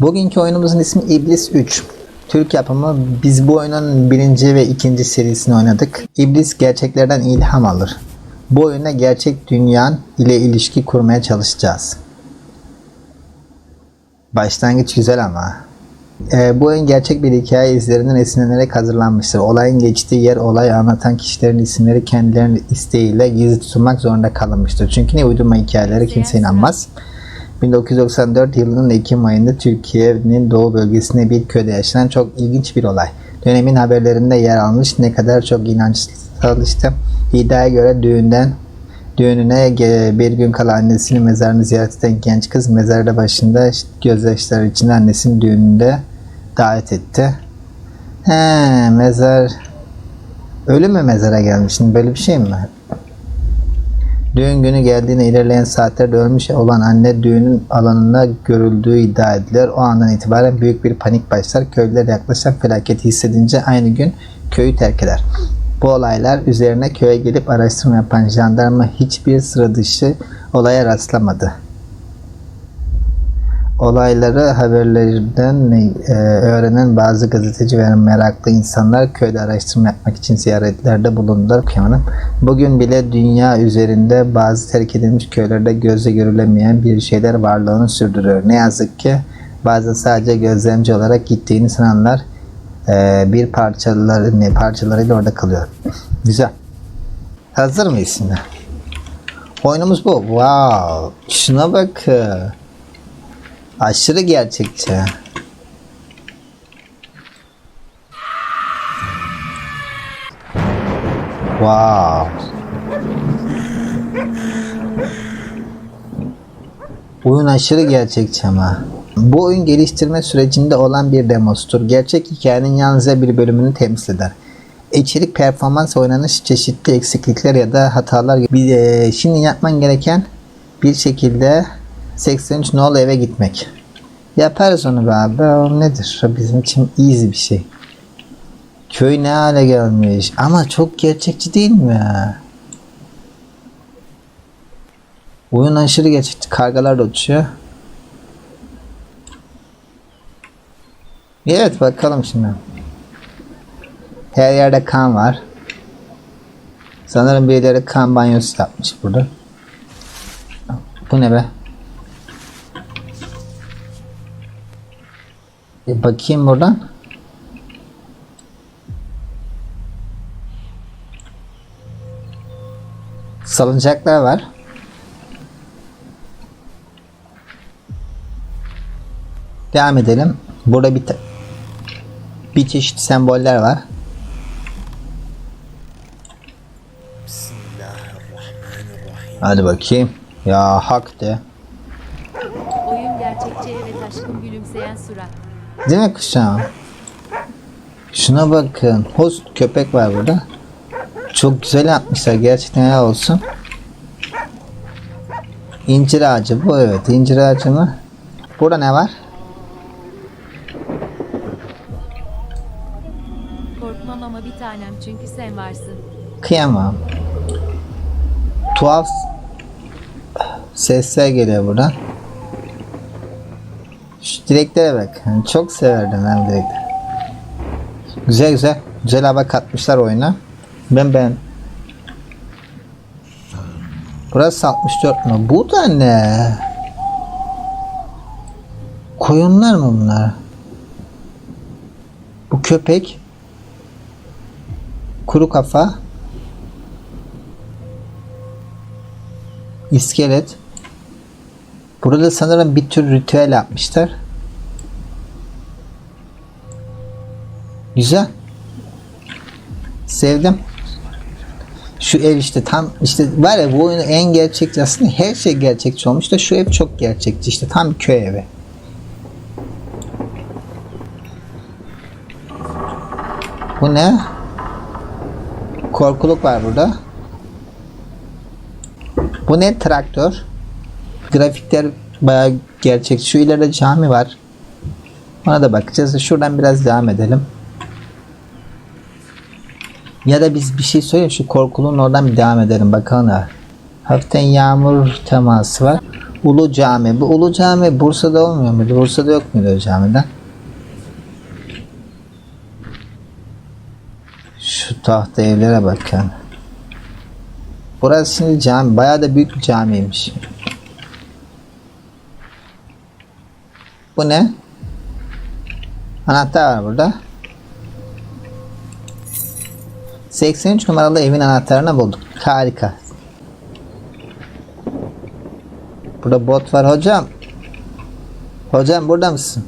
Bugünkü oyunumuzun ismi İblis 3. Türk yapımı biz bu oyunun birinci ve ikinci serisini oynadık. İblis gerçeklerden ilham alır. Bu oyunda gerçek dünyan ile ilişki kurmaya çalışacağız. Başlangıç güzel ama. Ee, bu oyun gerçek bir hikaye izlerinden esinlenerek hazırlanmıştır. Olayın geçtiği yer olayı anlatan kişilerin isimleri kendilerinin isteğiyle gizli tutulmak zorunda kalınmıştır. Çünkü ne uydurma hikayeleri kimse inanmaz. 1994 yılının Ekim ayında Türkiye'nin doğu bölgesinde bir köyde yaşanan çok ilginç bir olay. Dönemin haberlerinde yer almış ne kadar çok inançsal işte iddiaya göre düğünden düğününe bir gün kala annesinin mezarını ziyaret eden genç kız mezarda başında gözyaşları içinde annesinin düğününde davet etti. He mezar ölü mü mezara gelmiş? Şimdi böyle bir şey mi? Düğün günü geldiğinde ilerleyen saatlerde ölmüş olan anne düğünün alanında görüldüğü iddia edilir. O andan itibaren büyük bir panik başlar. Köylüler yaklaşan felaketi hissedince aynı gün köyü terk eder. Bu olaylar üzerine köye gelip araştırma yapan jandarma hiçbir sıra dışı olaya rastlamadı. Olayları haberlerden e, öğrenen bazı gazeteci ve meraklı insanlar köyde araştırma yapmak için ziyaretlerde bulundular. Kıyamam. Bugün bile dünya üzerinde bazı terk edilmiş köylerde gözle görülemeyen bir şeyler varlığını sürdürüyor. Ne yazık ki bazı sadece gözlemci olarak gittiğini sananlar e, bir parçaları, ne, parçalarıyla orada kalıyor. Güzel. Hazır mıyız şimdi? Oyunumuz bu. Wow. Şuna bak. Aşırı gerçekçi. Wow. Oyun aşırı gerçekçi ama. Bu oyun geliştirme sürecinde olan bir demostur. Gerçek hikayenin yalnızca bir bölümünü temsil eder. İçerik, performans, oynanış, çeşitli eksiklikler ya da hatalar e, şimdi yapman gereken bir şekilde 83 nolu eve gitmek. Yaparız onu be abi. O nedir? O bizim için easy bir şey. Köy ne hale gelmiş. Ama çok gerçekçi değil mi? Oyun aşırı gerçekçi. Kargalar da uçuyor. Evet bakalım şimdi. Her yerde kan var. Sanırım birileri kan banyosu yapmış burada. Bu ne be? Bir bakayım buradan. Salıncaklar var. Devam edelim. Burada bir bir çeşit semboller var. Hadi bakayım. Ya hak de. Oyun gerçekçi ve taşkın gülümseyen mi kuşağım? Şuna bakın. Host köpek var burada. Çok güzel yapmışlar. Gerçekten helal olsun. İncir ağacı bu evet. İncir ağacı mı? Burada ne var? Korkmam ama bir tanem çünkü sen varsın. Kıyamam. Tuhaf sesler geliyor buradan. Şu direklere bak. Yani çok severdim ben direkleri. Güzel güzel. Güzel hava katmışlar oyuna. Ben ben. Burası 64 mu? Bu da ne? Koyunlar mı bunlar? Bu köpek. Kuru kafa. İskelet. Burada sanırım bir tür ritüel yapmışlar. Güzel. Sevdim. Şu ev işte tam işte var ya bu oyunun en gerçekçi aslında her şey gerçekçi olmuş da şu ev çok gerçekçi işte tam köy evi. Bu ne? Korkuluk var burada. Bu ne traktör? Grafikler bayağı gerçek. Şu ileride cami var. Ona da bakacağız. Şuradan biraz devam edelim. Ya da biz bir şey söyleyeyim şu korkulun oradan bir devam edelim bakalım. ha. Hafiften yağmur teması var. Ulu Cami. Bu Ulu Cami Bursa'da olmuyor muydu? Bursa'da yok muydu o camiden? Şu tahta evlere bakın. Burası şimdi cami. Bayağı da büyük bir camiymiş. Bu ne? Anahtar var burada. 83 numaralı evin anahtarını bulduk. Harika. Burada bot var hocam. Hocam burada mısın?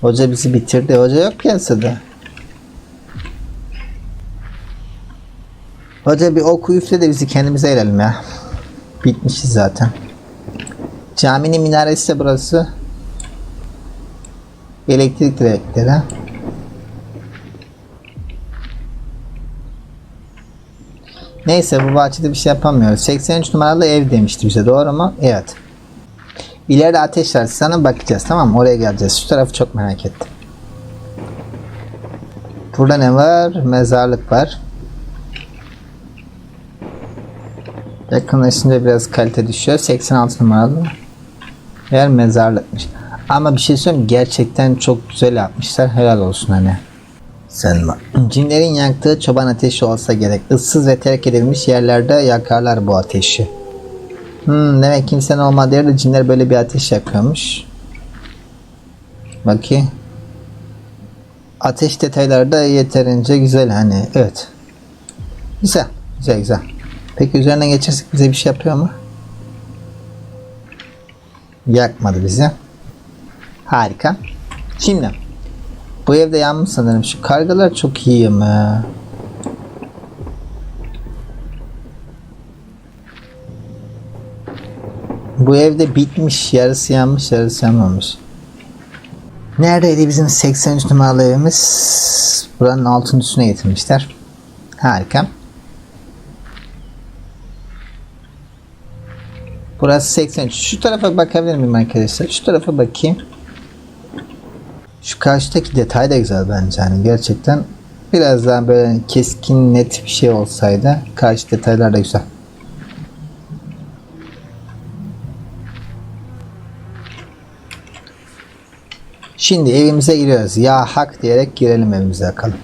Hoca bizi bitirdi. Hoca yok piyasada. Hoca bir oku üfle de bizi kendimize erelim ya. Bitmişiz zaten. Caminin minaresi de burası. Elektrik direkleri. Neyse bu bahçede bir şey yapamıyoruz. 83 numaralı ev demişti bize doğru mu? Evet. İleride ateş var. Sana bakacağız tamam mı? Oraya geleceğiz. Şu tarafı çok merak ettim. Burada ne var? Mezarlık var. Yakınlaşınca biraz kalite düşüyor. 86 numaralı yer mezarlıkmış. Ama bir şey söyleyeyim gerçekten çok güzel yapmışlar. Helal olsun hani. Selma. Cinlerin yaktığı çoban ateşi olsa gerek. Issız ve terk edilmiş yerlerde yakarlar bu ateşi. Hmm, demek kimsenin olmadığı yerde cinler böyle bir ateş yakıyormuş. Bakayım. Ateş detayları da yeterince güzel hani. Evet. Güzel. Güzel güzel. Peki üzerine geçersek bize bir şey yapıyor mu? Yakmadı bizi. Harika. Şimdi bu evde yanmış sanırım. Şu kargalar çok iyi mi? Bu evde bitmiş. Yarısı yanmış, yarısı yanmamış. Neredeydi bizim 83 numaralı evimiz? Buranın altın üstüne getirmişler. Harika. Burası 83. Şu tarafa bakabilir miyim arkadaşlar? Şu tarafa bakayım. Şu karşıdaki detay da güzel bence. Yani gerçekten biraz daha böyle keskin net bir şey olsaydı karşı detaylar da güzel. Şimdi evimize giriyoruz. Ya hak diyerek girelim evimize bakalım.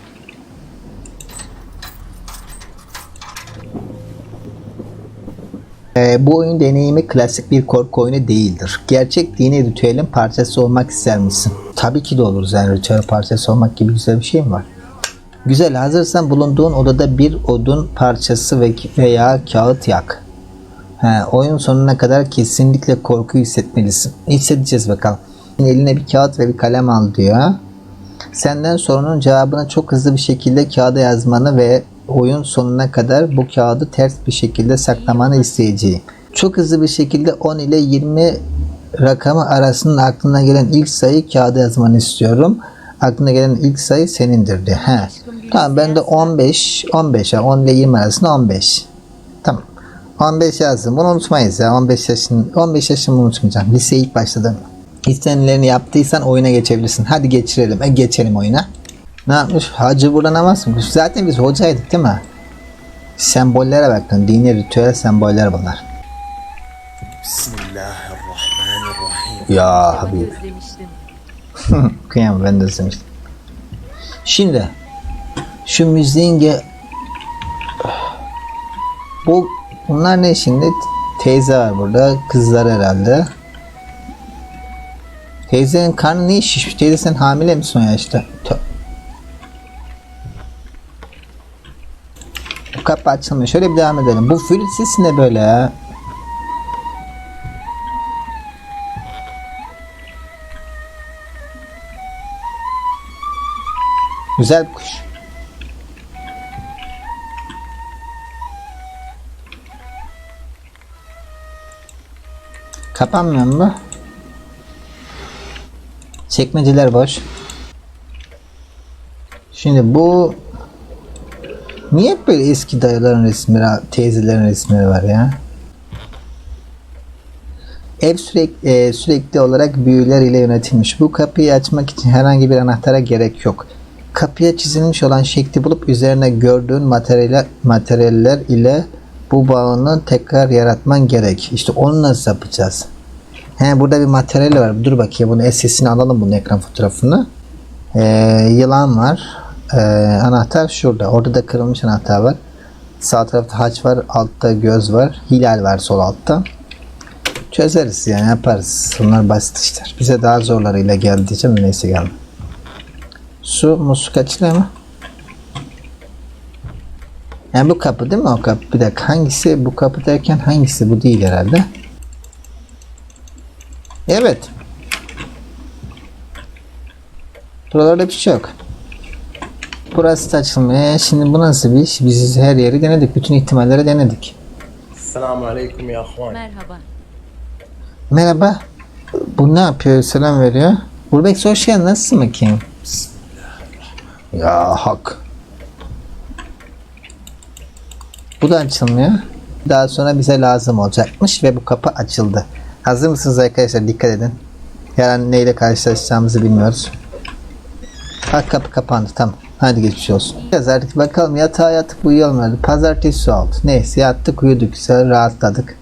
Ee, bu oyun deneyimi klasik bir korku oyunu değildir. Gerçek dini ritüelin parçası olmak ister misin? Tabii ki de oluruz yani ritüel parçası olmak gibi güzel bir şey mi var? Güzel hazırsan bulunduğun odada bir odun parçası ve veya kağıt yak. He, oyun sonuna kadar kesinlikle korku hissetmelisin. Hissedeceğiz bakalım. Eline bir kağıt ve bir kalem al diyor. Senden sorunun cevabını çok hızlı bir şekilde kağıda yazmanı ve oyun sonuna kadar bu kağıdı ters bir şekilde saklamanı isteyeceğim. Çok hızlı bir şekilde 10 ile 20 rakamı arasının aklına gelen ilk sayı kağıda yazmanı istiyorum. Aklına gelen ilk sayı senindir diye. He. Tamam ben de 15 15 ya 10 ile 20 arasında 15. Tamam. 15 yazdım. Bunu unutmayız ya. 15 yaşın 15 yaşımı unutmayacağım. Liseye ilk başladım. İstenileni yaptıysan oyuna geçebilirsin. Hadi geçirelim. E, geçelim oyuna. Ne yapmış? Hacı burada namaz mı? Zaten biz hocaydık değil mi? Sembollere bakın. Dini ritüel semboller bunlar. Bismillahirrahmanirrahim. Ya Habib. Kıyamam ben de özlemiştim. Şimdi şu müziğin ge- bu bunlar ne şimdi? Teyze var burada. Kızlar herhalde. Teyzenin karnı niye şişmiş? Teyze sen hamile misin o yaşta? Tö- kapı açılmıyor. Şöyle bir devam edelim. Bu flüt sesi ne böyle ya? Güzel bir kuş. Kapanmıyor mu? Çekmeceler boş. Şimdi bu niye hep böyle eski dayıların resimleri, teyzelerin resimleri var ya? Ev sürekli, e, sürekli olarak büyüler ile yönetilmiş. Bu kapıyı açmak için herhangi bir anahtara gerek yok. Kapıya çizilmiş olan şekli bulup üzerine gördüğün materyaller, materyaller ile bu bağını tekrar yaratman gerek. İşte onu nasıl yapacağız? He burada bir materyal var. Dur bakayım bunu SS'ini alalım bunun ekran fotoğrafını. Ee, yılan var. Ee, anahtar şurada. Orada da kırılmış anahtar var. Sağ tarafta haç var. Altta göz var. Hilal var sol altta. Çözeriz yani yaparız. Bunlar basit işler. Bize daha zorlarıyla geldi diyeceğim. Neyse geldi. Su musluk açılıyor mu? Yani bu kapı değil mi o kapı? Bir dakika hangisi bu kapı derken hangisi bu değil herhalde. Evet. Buralarda bir şey yok. Burası da açılmıyor. E, şimdi bu nasıl bir iş? Biz her yeri denedik. Bütün ihtimallere denedik. Selamun aleyküm ya huan. Merhaba. Merhaba. Bu ne yapıyor? Selam veriyor. Burbex hoş geldin. Nasılsın bakayım? Ya hak. Bu da açılmıyor. Daha sonra bize lazım olacakmış ve bu kapı açıldı. Hazır mısınız arkadaşlar? Dikkat edin. Yarın neyle karşılaşacağımızı bilmiyoruz. Ha kapı kapandı. Tamam. Hadi geçmiş olsun. Biraz artık bakalım yatağa yatıp uyuyalım. hadi. Pazartesi oldu. Neyse yattık uyuduk. Güzel rahatladık.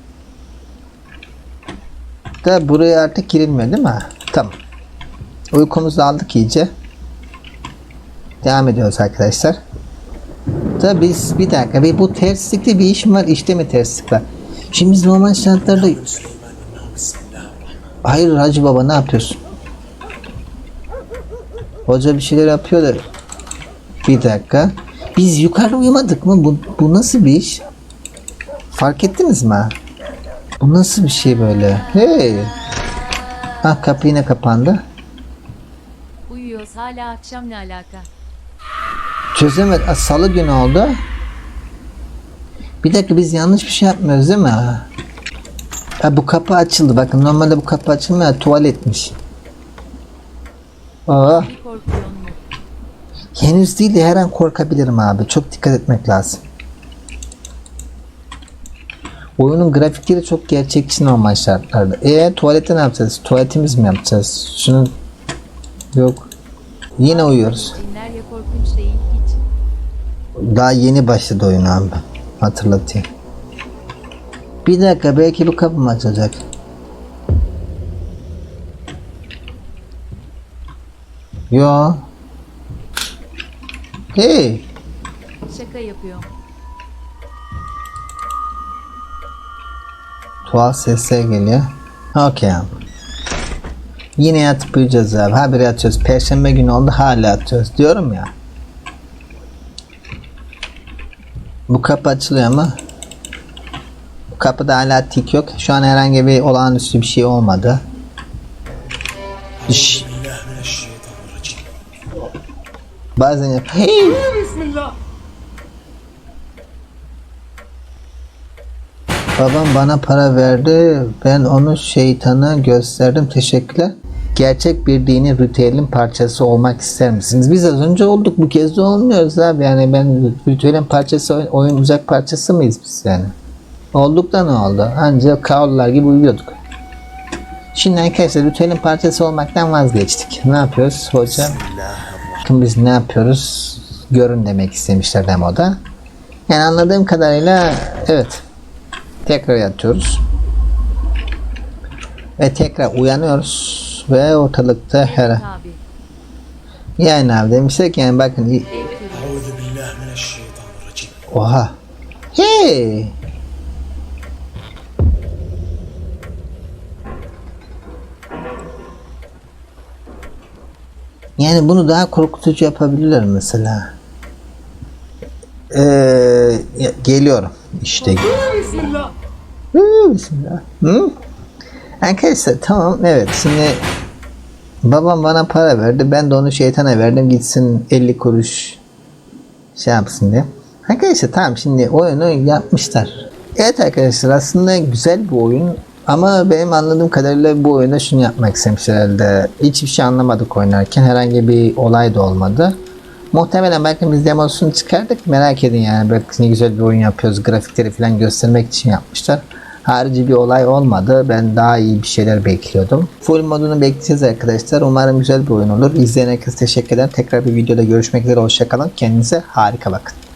Da buraya artık girilmiyor değil mi? Tamam. Uykumuzu aldık iyice. Devam ediyoruz arkadaşlar. Da biz bir dakika bir bu terslikte bir iş mi var işte mi terslik var? Şimdi biz normal şartlarda Hayır Hacı Baba ne yapıyorsun? Hoca bir şeyler yapıyor da bir dakika. Biz yukarı uyumadık mı? Bu, bu nasıl bir iş? Fark ettiniz mi? Bu nasıl bir şey böyle? Hey! Ah kapı yine kapandı. Uyuyoruz hala akşam ne alaka? Çözemedim. Ah, Salı günü oldu. Bir dakika biz yanlış bir şey yapmıyoruz değil mi? Ha, bu kapı açıldı. Bakın normalde bu kapı açılmıyor. Tuvaletmiş. Aa? Henüz değil de her an korkabilirim abi. Çok dikkat etmek lazım. Oyunun grafikleri çok gerçekçi normal şartlarda. E tuvalette ne yapacağız? Tuvaletimiz mi yapacağız? Şunun yok. Yine uyuyoruz. Daha yeni başladı oyun abi. Hatırlatayım. Bir dakika belki bu kapı mı açılacak? Yo. Hey. Şaka yapıyorum. Tuhaf sesler geliyor. Okey abi. Yine yatıp uyuyacağız abi. Habire yatıyoruz. Perşembe günü oldu hala yatıyoruz. Diyorum ya. Bu kapı açılıyor ama bu kapıda hala tik yok. Şu an herhangi bir olağanüstü bir şey olmadı. Şşş. Bazen yap. Hey! Babam bana para verdi. Ben onu şeytana gösterdim. Teşekkürler. Gerçek bir dini ritüelin parçası olmak ister misiniz? Biz az önce olduk. Bu kez de olmuyoruz abi. Yani ben ritüelin parçası, oyun, oyuncak parçası mıyız biz yani? Olduk da ne oldu? Ancak kaollar gibi uyuyorduk. Şimdi arkadaşlar ritüelin parçası olmaktan vazgeçtik. Ne yapıyoruz hocam? yaptım biz ne yapıyoruz görün demek istemişler demoda. Yani anladığım kadarıyla evet tekrar yatıyoruz. Ve tekrar uyanıyoruz ve ortalıkta her yani abi demişsek yani bakın Oha. Hey! Yani bunu daha korkutucu yapabilirler mesela. Ee, geliyorum işte. Bismillah. Bismillah. Hı? Arkadaşlar tamam evet şimdi babam bana para verdi ben de onu şeytana verdim gitsin 50 kuruş şey yapsın diye. Arkadaşlar tamam şimdi oyunu yapmışlar. Evet arkadaşlar aslında güzel bir oyun ama benim anladığım kadarıyla bu oyunda şunu yapmak istemişler herhalde. Hiçbir şey anlamadık oynarken herhangi bir olay da olmadı. Muhtemelen belki biz demosunu çıkardık merak edin yani belki ne güzel bir oyun yapıyoruz grafikleri falan göstermek için yapmışlar. Harici bir olay olmadı. Ben daha iyi bir şeyler bekliyordum. Full modunu bekleyeceğiz arkadaşlar. Umarım güzel bir oyun olur. İzleyen herkese teşekkür ederim. Tekrar bir videoda görüşmek üzere. Hoşçakalın. Kendinize harika bakın.